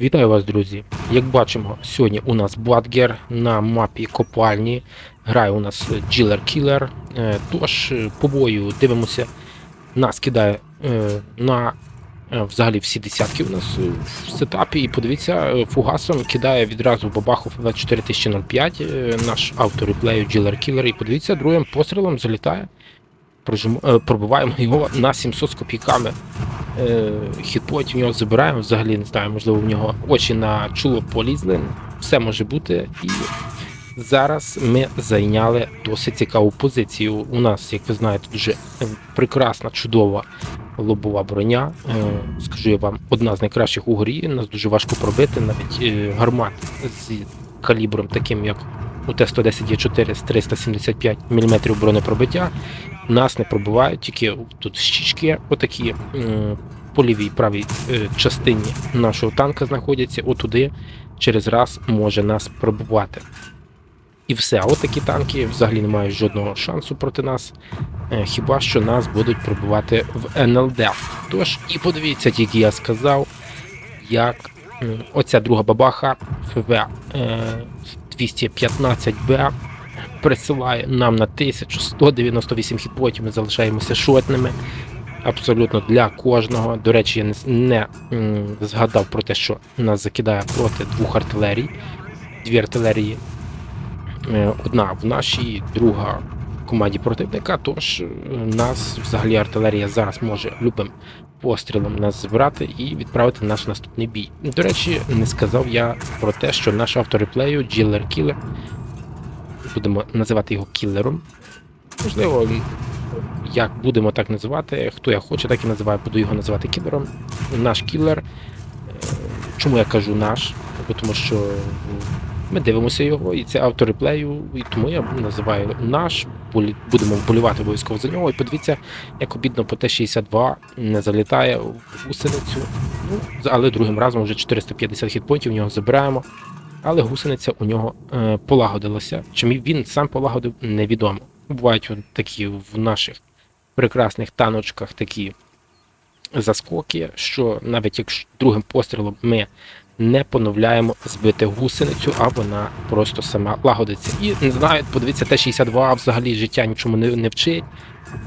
Вітаю вас, друзі! Як бачимо, сьогодні у нас Бладгер на мапі копальні. Грає у нас Джілер Кілер. Тож, е, по бою дивимося, нас кидає е, на е, взагалі всі десятки у нас е, в сетапі. І подивіться, е, фугасом кидає відразу бабаху в 4005 е, наш автореплею Джілер Кілер. І подивіться, другим пострілом залітає. Е, пробиваємо його на 700 з копійками. Е, хітпоінтів в нього забираємо, взагалі не знаю, можливо, в нього очі на чуло полізли. Все може бути. І зараз ми зайняли досить цікаву позицію. У нас, як ви знаєте, дуже прекрасна, чудова лобова броня. Е, Скажу я вам, одна з найкращих у горі. Нас дуже важко пробити, навіть е, гармат з калібром, таким як у Т-110Е4 з 375 мм бронепробиття. Нас не пробивають, тільки тут щічки, отакі м, по лівій правій е, частині нашого танка знаходяться, отуди через раз може нас пробувати. І все, от такі танки взагалі не мають жодного шансу проти нас, е, хіба що нас будуть пробувати в НЛД. Тож, і подивіться, тільки я сказав, як оця друга бабаха ФВ е, 215Б присилає нам на 1198 хітпотів, ми залишаємося шотними. Абсолютно для кожного. До речі, я не, згадав про те, що нас закидає проти двох артилерій. Дві артилерії. Е, Одна в нашій, друга в команді противника. Тож е, нас взагалі артилерія зараз може любим пострілом нас збирати і відправити в наш наступний бій. До речі, не сказав я про те, що наш автор реплею Джілер Кілер будемо називати його кілером. Можливо, як будемо так називати, хто я хоче, так і називаю, буду його називати кілером. Наш кілер. Е, Чому я кажу наш? Тому що ми дивимося його, і це автор реплею, і тому я називаю наш. Будемо вболівати обов'язково за нього. І подивіться, як обідно по Т-62 не залітає в гусеницю. Ну, але другим разом вже 450 хітпоінтів в нього забираємо. Але гусениця у нього е, полагодилася. Чим він сам полагодив, невідомо. Бувають такі в наших прекрасних таночках такі заскоки, що навіть якщо другим пострілом ми не поновляємо збити гусеницю, а вона просто сама лагодиться. І не знаю, подивіться, Т-62 взагалі життя нічому не, не вчить.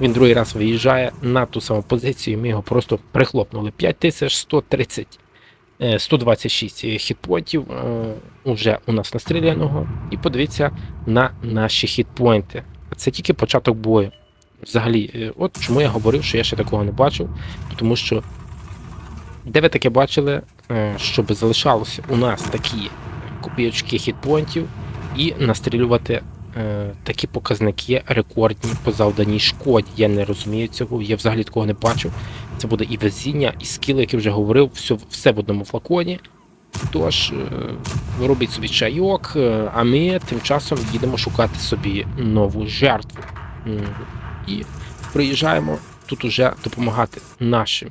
Він другий раз виїжджає на ту саму позицію, ми його просто прихлопнули. 5130 е, 126 хітпоінтів е, уже у нас настріляного. І подивіться на наші хітпоінти. Це тільки початок бою. Взагалі, е, от чому я говорив, що я ще такого не бачив, тому що де ви таке бачили, е, щоб залишалося у нас такі копійочки хітпоінтів і настрілювати е, такі показники рекордні по завданій шкоді. Я не розумію цього, я взагалі такого не бачив. Це буде і везіння, і скіл, як я вже говорив, все, все в одному флаконі. Тож, е, робіть собі чайок, е, а ми тим часом їдемо шукати собі нову жертву. І приїжджаємо тут уже допомагати нашим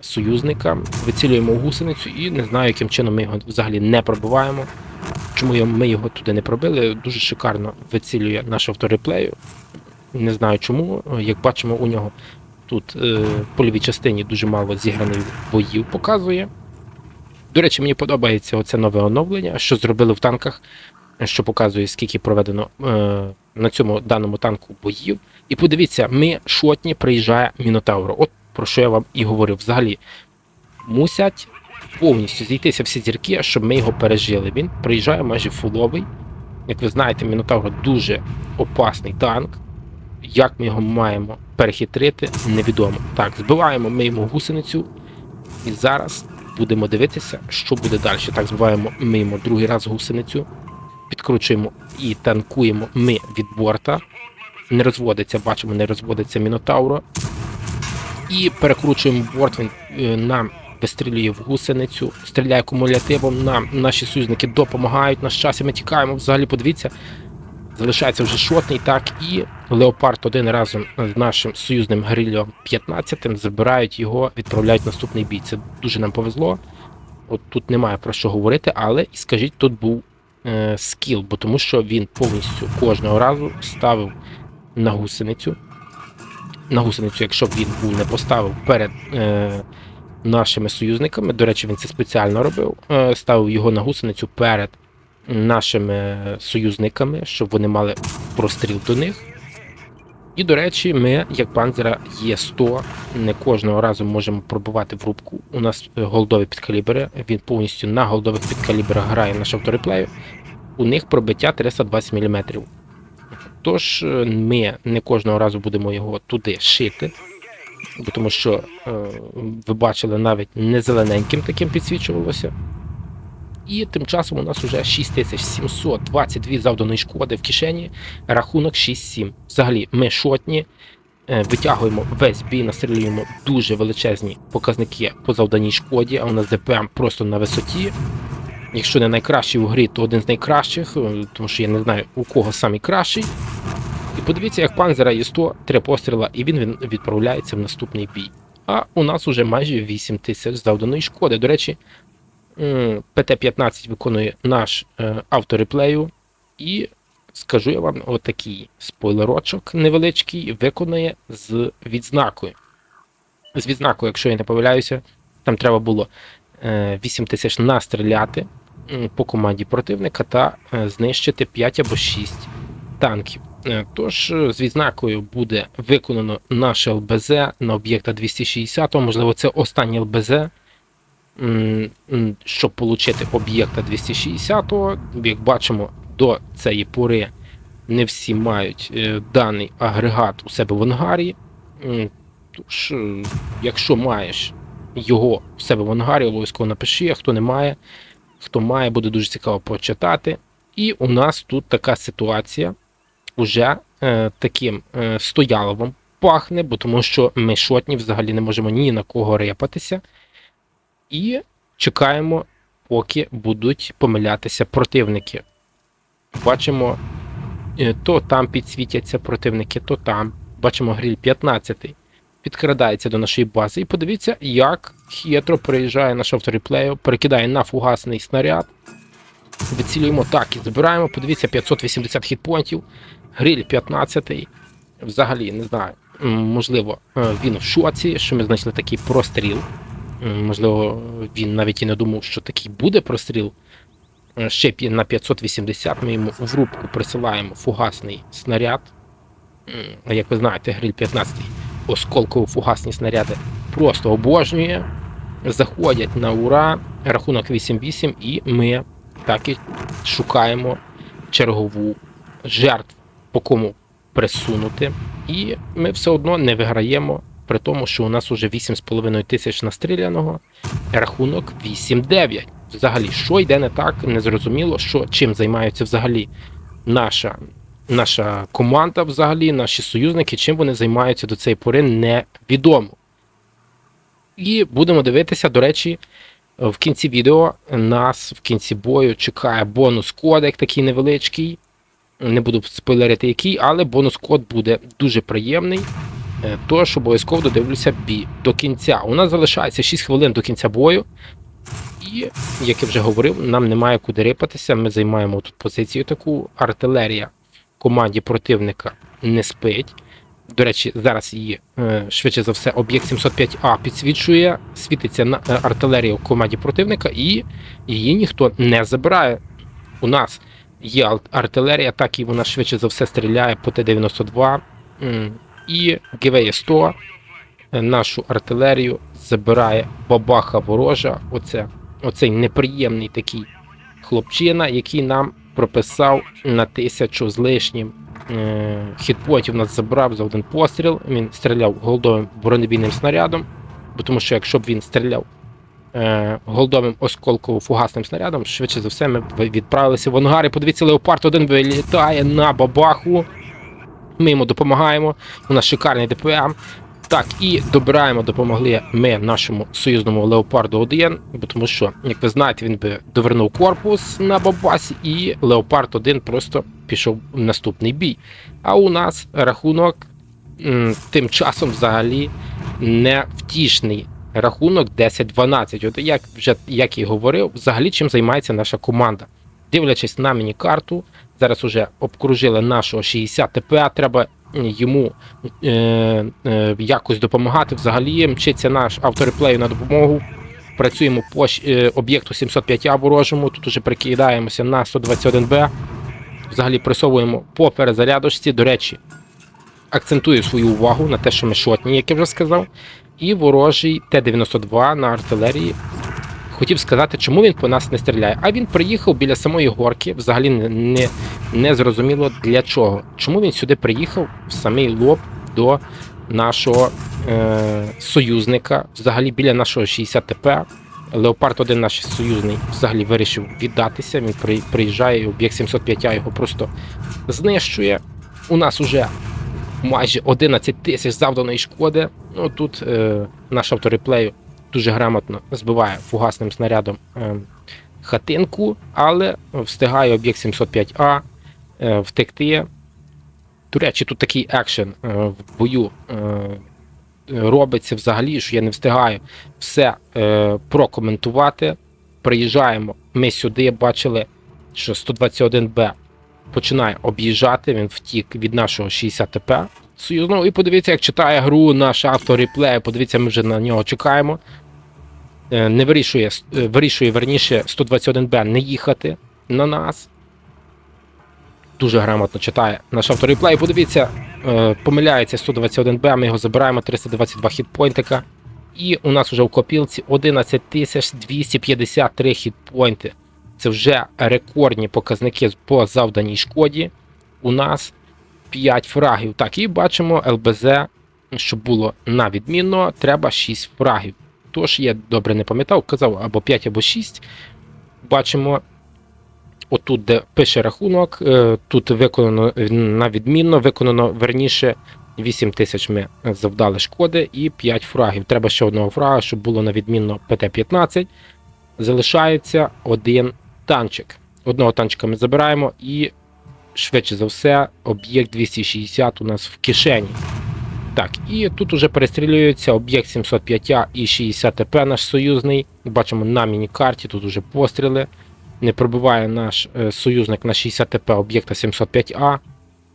союзникам, вицілюємо гусеницю і не знаю, яким чином ми його взагалі не пробиваємо. Чому ми його туди не пробили? Дуже шикарно вицілює наш автореплею. Не знаю чому. Як бачимо, у нього тут е, по частині дуже мало зіграних боїв показує. До речі, мені подобається оце нове оновлення, що зробили в танках, що показує, скільки проведено е, на цьому даному танку боїв. І подивіться, ми шотні приїжджає Мінотавро. От про що я вам і говорив. Взагалі мусять повністю зійтися всі зірки, щоб ми його пережили. Він приїжджає майже фуловий. Як ви знаєте, Мінотавр дуже опасний танк. Як ми його маємо перехитрити, невідомо. Так, збиваємо ми йому гусеницю, і зараз будемо дивитися, що буде далі. Так, збиваємо ми йому другий раз гусеницю, підкручуємо і танкуємо ми від борта. Не розводиться, бачимо, не розводиться Мінотавро. І перекручуємо борт, він е, нам вистрілює в гусеницю, стріляє кумулятивом. Нам наші союзники допомагають на щастя. Ми тікаємо. Взагалі, подивіться, залишається вже шотний, так і Леопард один разом з нашим союзним грильом 15 забирають його, відправляють наступний бій. Це дуже нам повезло. От тут немає про що говорити, але і скажіть, тут був е, скіл, бо тому що він повністю кожного разу ставив на гусеницю. На гусеницю, якщо б він був не поставив перед е, нашими союзниками. До речі, він це спеціально робив. е, Ставив його на гусеницю перед нашими союзниками, щоб вони мали простріл до них. І, до речі, ми, як панзера Є100, не кожного разу можемо пробувати в рубку. У нас голдові підкалібри, він повністю на голдових підкалібрах грає наш автореплею. У них пробиття 320 мм. Тож е, ми не кожного разу будемо його туди шити, тому що е, ви бачили навіть не зелененьким таким підсвічувалося. І тим часом у нас вже 6722 завданої шкоди в кишені, рахунок 6-7. Взагалі, ми шотні, е, витягуємо весь бій, настрілюємо дуже величезні показники по завданій шкоді, а у нас ДПМ просто на висоті. Якщо не найкращий у грі, то один з найкращих, е, тому що я не знаю у кого самий кращий. І подивіться, як панзера є 100, три постріла, і він відправляється в наступний бій. А у нас уже майже 8 тисяч завданої шкоди. До речі, ПТ-15 виконує наш е, автореплею. І скажу я вам, отакий спойлерочок невеличкий виконує з відзнакою. З відзнакою, якщо я не помиляюся, там треба було е, 8 тисяч настріляти по команді противника та е, знищити 5 або 6 танків. Е, Тож е, з відзнакою буде виконано наше ЛБЗ на об'єкта 260, можливо, це останнє ЛБЗ. Щоб отримати об'єкта 260, як бачимо, до цієї пори не всі мають е, даний агрегат у себе в ангарі. Тож, е, якщо маєш його у себе в ангарі, обов'язково напиши, а хто не має, хто має, буде дуже цікаво почитати. І у нас тут така ситуація уже е, таким е, стояловим пахне, бо тому що ми шотні взагалі не можемо ні на кого репатися. І чекаємо, поки будуть помилятися противники. Бачимо, е, то там підсвітяться противники, то там. Бачимо гриль 15 підкрадається до нашої бази. І подивіться, як хитро приїжджає наш автореплею, перекидає на фугасний снаряд. Вицілюємо так і забираємо. Подивіться, 580 хітпонтів. Гриль 15. Взагалі, не знаю. Можливо, е, він в шоці, що ми знайшли такий простріл. М, Можливо, він навіть і не думав, що такий буде простріл. Е, Ще на 580 ми йому в рубку присилаємо фугасний снаряд. Як ви знаєте, гриль 15 осколково-фугасні снаряди просто обожнює. Заходять на ура, рахунок 8-8, і ми так і шукаємо чергову жертву, по кому присунути. І ми все одно не виграємо, при тому, що у нас уже 8,5 тисяч настріляного, рахунок 8-9. Взагалі, що йде не так, незрозуміло, що чим займаються взагалі наша, наша команда, взагалі, наші союзники, чим вони займаються до цієї пори, невідомо. І будемо дивитися, до речі, в кінці відео нас в кінці бою чекає бонус кодек такий невеличкий. Не буду спойлерити який, але бонус код буде дуже приємний. Е, Тож обов'язково додивлюся бій до кінця. У нас залишається 6 хвилин до кінця бою. І, як я вже говорив, нам немає куди рипатися. Ми займаємо тут позицію таку. Артилерія команді противника не спить. До речі, зараз її е, швидше за все об'єкт 705А підсвічує, світиться на е, артилерія в команді противника, і її ніхто не забирає. У нас є артилерія, так і вона швидше за все стріляє по Т-92 м, і ГВЄ-100 е, нашу артилерію забирає бабаха ворожа. Оце, оцей неприємний такий хлопчина, який нам прописав на тисячу з лишнім е, хітпотів нас забрав за один постріл. Він стріляв голдовим бронебійним снарядом, бо тому що якщо б він стріляв е, голдовим осколково-фугасним снарядом, швидше за все ми б відправилися в ангар. І подивіться, Леопард один вилітає на бабаху. Ми йому допомагаємо. У нас шикарний ДПМ. Так, і добираємо, допомогли ми нашому союзному Леопарду 1, бо тому що, як ви знаєте, він би довернув корпус на бабасі, і Леопард 1 просто пішов в наступний бій. А у нас рахунок тим часом взагалі не втішний. Рахунок 10-12. От як вже як і говорив, взагалі чим займається наша команда. Дивлячись на міні-карту, зараз уже обкружили нашого 60 ТПА. Треба йому е, е, якось допомагати. Взагалі мчиться наш автореплею на допомогу. Працюємо по е, об'єкту 705А ворожому. Тут уже прикидаємося на 121Б. Взагалі пресовуємо по перезарядочці. До речі, акцентую свою увагу на те, що ми шотні, як я вже сказав. І ворожий Т-92 на артилерії. Хотів сказати, чому він по нас не стріляє. А він приїхав біля самої горки, взагалі не, не, зрозуміло для чого. Чому він сюди приїхав в самий лоб до нашого е, союзника, взагалі біля нашого 60 ТП. Леопард 1 наш союзний взагалі вирішив віддатися. Він при, приїжджає, об'єкт 705 а його просто знищує. У нас уже майже 11 тисяч завданої шкоди. Ну тут е, наш автореплею дуже грамотно збиває фугасним снарядом е, хатинку, але встигає об'єкт 705А е, втекти. До речі, тут такий екшен е, в бою робиться взагалі, що я не встигаю все прокоментувати. Приїжджаємо ми сюди, бачили, що 121Б починає об'їжджати, він втік від нашого 60 ТП союзного. І подивіться, як читає гру наш автореплей. Подивіться, ми вже на нього чекаємо. Е, Не вирішує, е, вирішує верніше 121Б не їхати на нас. Дуже грамотно читає наш автореплей. Подивіться, е, помиляється 121Б, ми його забираємо 322 хітпойнтика. І у нас вже в копілці 11 253 хітпойнти. Це вже рекордні показники по завданій шкоді. У нас 5 фрагів. Так, і бачимо ЛБЗ, щоб було на відмінно, треба 6 фрагів. Тож я добре не пам'ятав, казав або 5, або 6. Бачимо, отут, де пише рахунок, е, тут виконано на відмінно, виконано верніше 8 тисяч ми завдали шкоди і 5 фрагів. Треба ще одного фрага, щоб було на відмінно ПТ-15. Залишається один танчик. Одного танчика ми забираємо і швидше за все, об'єкт 260 у нас в кишені. Так, і тут уже перестрілюється об'єкт 705 і 60 ТП наш союзний. Бачимо на міні-карті, тут уже постріли. Не пробиває наш е, союзник на 60 ТП об'єкта 705А.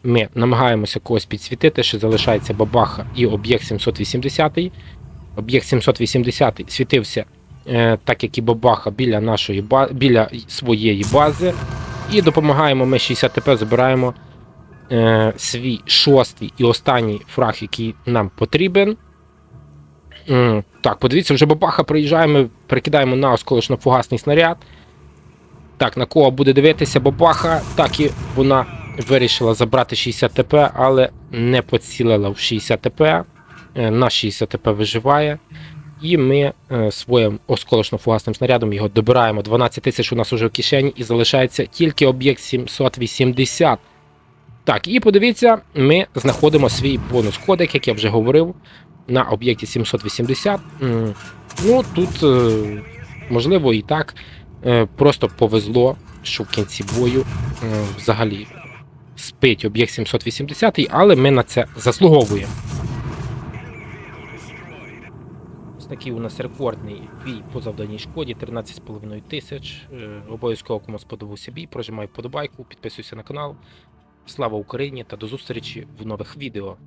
Ми намагаємося когось підсвітити, ще залишається бабаха і об'єкт 780. Об'єкт 780 світився, е, так як і бабаха біля нашої біля своєї бази. І допомагаємо ми 60 ТП, забираємо е, свій шостий і останній фраг, який нам потрібен. М, Так, подивіться, вже бабаха приїжджає, ми перекидаємо на осколочно-фугасний снаряд. Так, на кого буде дивитися бабаха, так і вона вирішила забрати 60 ТП, але не поцілила в 60 ТП. Е, Наш 60 ТП виживає. І ми е, своїм осколочно-фугасним снарядом його добираємо. 12 тисяч у нас уже в кишені і залишається тільки об'єкт 780. Так, і подивіться, ми знаходимо свій бонус кодек, як я вже говорив, на об'єкті 780. М, Ну, тут, е, можливо, і так. Е, Просто повезло, що в кінці бою взагалі спить об'єкт 780, але ми на це заслуговуємо. Такий у нас рекордний бій по завданій шкоді 13,5 тисяч. Е, Обов'язково кому сподобався бій, прожимай вподобайку, підписуйся на канал. Слава Україні та до зустрічі в нових відео.